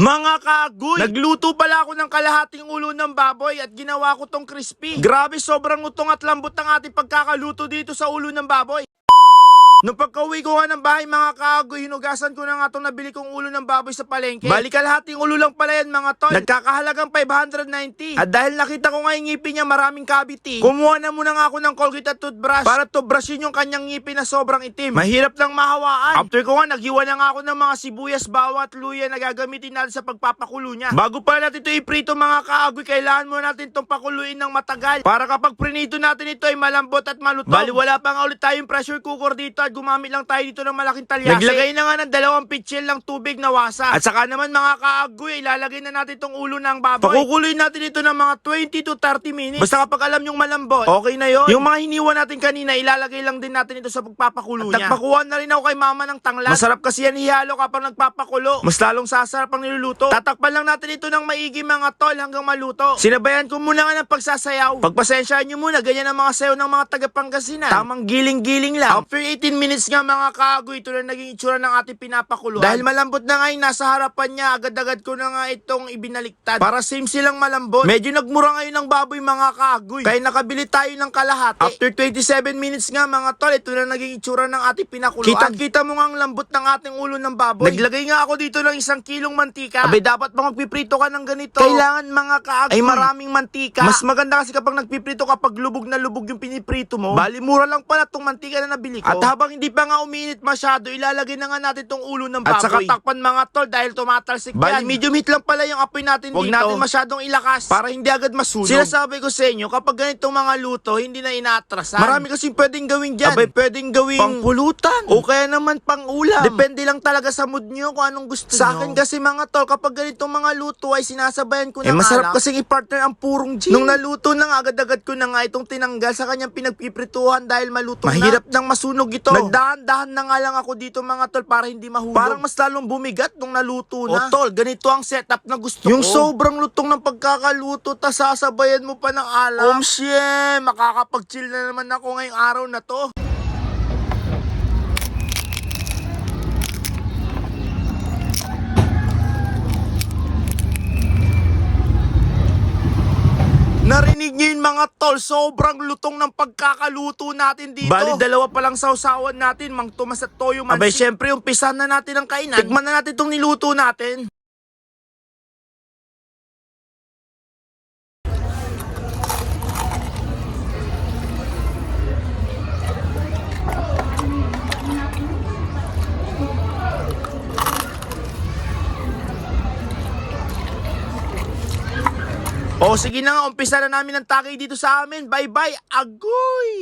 Mga kagoy! Nagluto pala ako ng kalahating ulo ng baboy at ginawa ko tong crispy. Grabe, sobrang utong at lambot ng ating pagkakaluto dito sa ulo ng baboy. Nung pagka-uwi ko nga ng bahay mga kagoy, hinugasan ko na nga itong nabili kong ulo ng baboy sa palengke. Balik kalahating ulo lang pala yan mga tol. Nagkakahalagang 590. At dahil nakita ko nga yung ngipin niya maraming cavity, kumuha na muna nga ako ng Colgate at toothbrush para to brushin yung kanyang ngipin na sobrang itim. Mahirap lang mahawaan. After ko nga, naghiwa na nga ako ng mga sibuyas, bawat luya na gagamitin natin sa pagpapakulo niya. Bago pa natin ito iprito mga kaagoy, kailangan muna natin itong pakuluin ng matagal para kapag prinito natin ito ay malambot at malutong. Bali wala pa nga ulit tayong pressure cooker dito at gumamit lang tayo dito ng malaking talyase. Naglagay na nga ng dalawang pitsil ng tubig na wasa. At saka naman mga kaagoy, ilalagay na natin itong ulo ng baboy. Pakukuloy natin ito ng mga 20 to 30 minutes. Basta kapag alam yung malambot, okay na yon. Yung mga hiniwa natin kanina, ilalagay lang din natin ito sa pagpapakulo At niya. Nagpakuha na rin ako kay mama ng tanglat. Masarap kasi yan ihalo kapag nagpapakulo. Mas lalong sasarap ang niluluto. Tatakpan lang natin ito ng maigi mga tol hanggang maluto. Sinabayan ko muna nga ng pagsasayaw. Pagpasensyaan nyo muna, ganyan ang mga sayaw ng mga taga Pangasinan. Tamang giling-giling lang. After 18 minutes nga mga kagoy, ito na naging itsura ng ating pinapakuluan. Dahil malambot na nga yung nasa harapan niya, agad-agad ko na nga itong ibinaliktad. Para same silang malambot. Medyo nagmura ngayon ng baboy mga kagoy. Kaya nakabili tayo ng kalahati. After 27 minutes nga mga tol, ito na naging itsura ng ating pinakuluan. Kitang-kita mo nga ang lambot ng ating ulo ng baboy. Naglagay nga ako dito ng isang kilong mantika. Abay, dapat pang magpiprito ka ng ganito. Kailangan mga kagoy. Ay maraming mantika. Mas maganda kasi kapag nagpiprito kapag lubog na lubog yung piniprito mo. Bali, mura lang pala tong mantika na nabili ko. At habang hindi pa nga umiinit masyado, ilalagay na nga natin tong ulo ng baboy. At saka takpan mga tol dahil tumatalsik Bali, yan. medium heat lang pala yung apoy natin Huwag dito. natin masyadong ilakas para hindi agad masunog. Sinasabi ko sa inyo, kapag ganitong mga luto, hindi na inaatrasan. Marami kasi pwedeng gawin dyan. Abay, pwedeng gawing pangpulutan. O kaya naman pang ulam. Depende lang talaga sa mood nyo kung anong gusto sa akin kasi mga tol, kapag ganitong mga luto ay sinasabayan ko ng Eh, masarap kasing i-partner ang purong gin. Nung naluto na nga, agad-agad ko na nga itong tinanggal sa kanyang pinagpiprituhan dahil maluto Mahirap nang masunog ito. Nagdahan-dahan na nga lang ako dito mga tol para hindi mahulog. Parang mas lalong bumigat nung naluto na. O tol, ganito ang setup na gusto yung ko. Yung sobrang lutong ng pagkakaluto, tas sasabayan mo pa ng alam. Om shie, makakapag-chill na naman ako ngayong araw na to. Narinig niyo yun mga tol, sobrang lutong ng pagkakaluto natin dito. Bali, dalawa pa lang sausawan natin, mang tumas at toyo man. Abay, syempre, umpisan na natin ang kainan. Tikman na natin itong niluto natin. O sige na nga, umpisa na namin ang takay dito sa amin. Bye-bye, agoy!